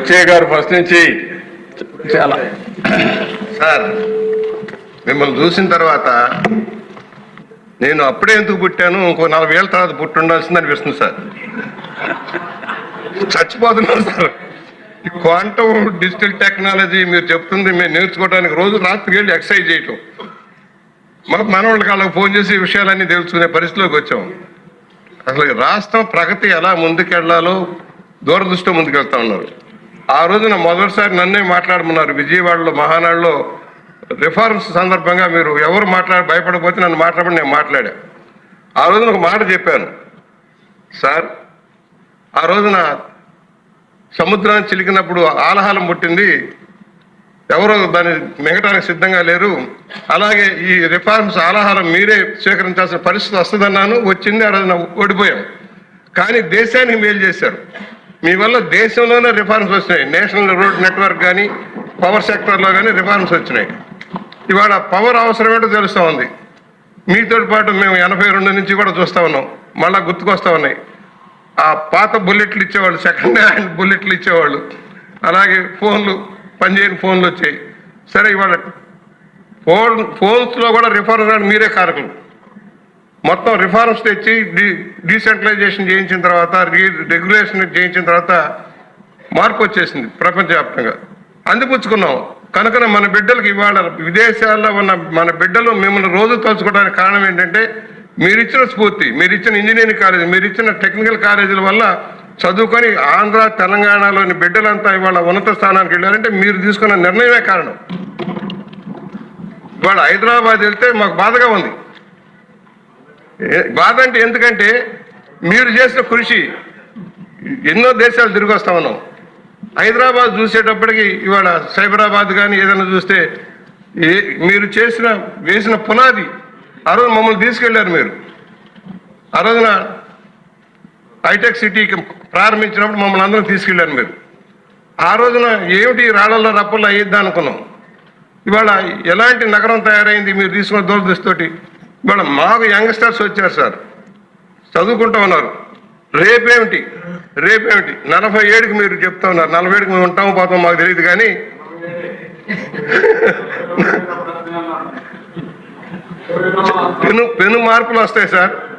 బొచ్చయ్య గారు ఫస్ట్ నుంచి. చాలా. సార్ మిమ్మల్ని చూసిన తర్వాత నేను అప్పుడే ఎందుకు పుట్టాను? ఇంకో నలభై ఏళ్ళ తర్వాత పుట్టి ఉండాల్సింది అనిపిస్తుంది సార్. చచ్చిపోతున్నాను సార్. ఈ క్వాంటమ్ డిజిటల్ టెక్నాలజీ మీరు చెప్తుంది మేము నేర్చుకోవడానికి రోజు రాత్రికి వెళ్ళి ఎక్సర్సైజ్ చేయటం. మా మనవాళ్ళకి వాళ్ళకి ఫోన్ చేసి విషయాలన్నీ తెలుసుకునే పరిస్థితిలోకి వచ్చాం. అసలు రాష్ట్రం ప్రగతి ఎలా ముందుకెళ్ళాలో దూరదృష్టితో ముందుకెళ్తా ఉన్నారు. ఆ రోజున మొదటిసారి నన్నే మాట్లాడమన్నారు. విజయవాడలో మహానాడులో రిఫార్మ్స్ సందర్భంగా మీరు ఎవరు మాట్లాడి భయపడకపోతే నన్ను మాట్లాడమని నేను మాట్లాడా. ఆ రోజున ఒక మాట చెప్పాను. సార్ ఆ రోజున సముద్రాన్ని చిలికినప్పుడు ఆలహాలం పుట్టింది. ఎవరో దాన్ని మిగటానికి సిద్ధంగా లేరు. అలాగే ఈ రిఫార్మ్స్ ఆలహారం మీరే స్వీకరించాల్సిన పరిస్థితి వస్తుందన్నాను. వచ్చింది ఆ రోజున ఓడిపోయాం. కానీ దేశానికి మేలు చేశారు. మీ వల్ల దేశంలోనే రిఫార్మ్స్ వచ్చినాయి. నేషనల్ రోడ్ నెట్వర్క్ కానీ పవర్ సెక్టర్లో కానీ రిఫార్మ్స్ వచ్చినాయి. ఇవాళ పవర్ అవసరం ఏంటో తెలుస్తూ ఉంది. మీతో పాటు మేము ఎనభై రెండు నుంచి కూడా చూస్తూ ఉన్నాం. మళ్ళీ గుర్తుకొస్తూ ఉన్నాయి. ఆ పాత బుల్లెట్లు ఇచ్చేవాళ్ళు సెకండ్ హ్యాండ్ బుల్లెట్లు ఇచ్చేవాళ్ళు. అలాగే ఫోన్లు పనిచేయని ఫోన్లు వచ్చాయి. సరే ఇవాళ ఫోన్ ఫోన్స్లో కూడా రిఫర్ కానీ మీరే కారకులు. మొత్తం రిఫార్మ్స్ తెచ్చి డి డీసెంట్రలైజేషన్ చేయించిన తర్వాత రెగ్యులేషన్ చేయించిన తర్వాత మార్పు వచ్చేసింది ప్రపంచవ్యాప్తంగా. అందిపుచ్చుకున్నాం కనుక మన బిడ్డలకు ఇవాళ విదేశాల్లో ఉన్న మన బిడ్డలు మిమ్మల్ని రోజు తలుచుకోవడానికి కారణం ఏంటంటే మీరు ఇచ్చిన స్ఫూర్తి మీరు ఇచ్చిన ఇంజనీరింగ్ కాలేజ్ మీరు ఇచ్చిన టెక్నికల్ కాలేజీల వల్ల చదువుకొని ఆంధ్ర తెలంగాణలోని బిడ్డలంతా ఇవాళ ఉన్నత స్థానానికి వెళ్ళారంటే మీరు తీసుకున్న నిర్ణయమే కారణం. ఇవాళ హైదరాబాద్ వెళ్తే మాకు బాధగా ఉంది. బాధ అంటే ఎందుకంటే మీరు చేసిన కృషి ఎన్నో దేశాలు తిరిగి వస్తా ఉన్నాం. హైదరాబాద్ చూసేటప్పటికి ఇవాళ సైబరాబాద్ కానీ ఏదైనా చూస్తే ఏ మీరు చేసిన వేసిన పునాది ఆ రోజు మమ్మల్ని తీసుకెళ్ళారు మీరు. ఆ రోజున హైటెక్ సిటీకి ప్రారంభించినప్పుడు మమ్మల్ని అందరం తీసుకెళ్ళారు మీరు. ఆ రోజున ఏమిటి రాళ్ళల్లో రాళ్ళలో రప్పల్లో అయ్యిద్దా అనుకున్నాం. ఇవాళ ఎలాంటి నగరం తయారైంది మీరు తీసుకున్న దూరదృష్టితోటి ఇవాళ మాకు యంగ్స్టర్స్ వచ్చారు సార్. చదువుకుంటా ఉన్నారు. రేపేమిటి? రేపేమిటి? నలభై ఏడుకి మీరు చెప్తా ఉన్నారు. నలభై ఏడుకి మేము ఉంటాము పోతాం మాకు తెలియదు కానీ. పెను పెను మార్పులు వస్తాయి సార్.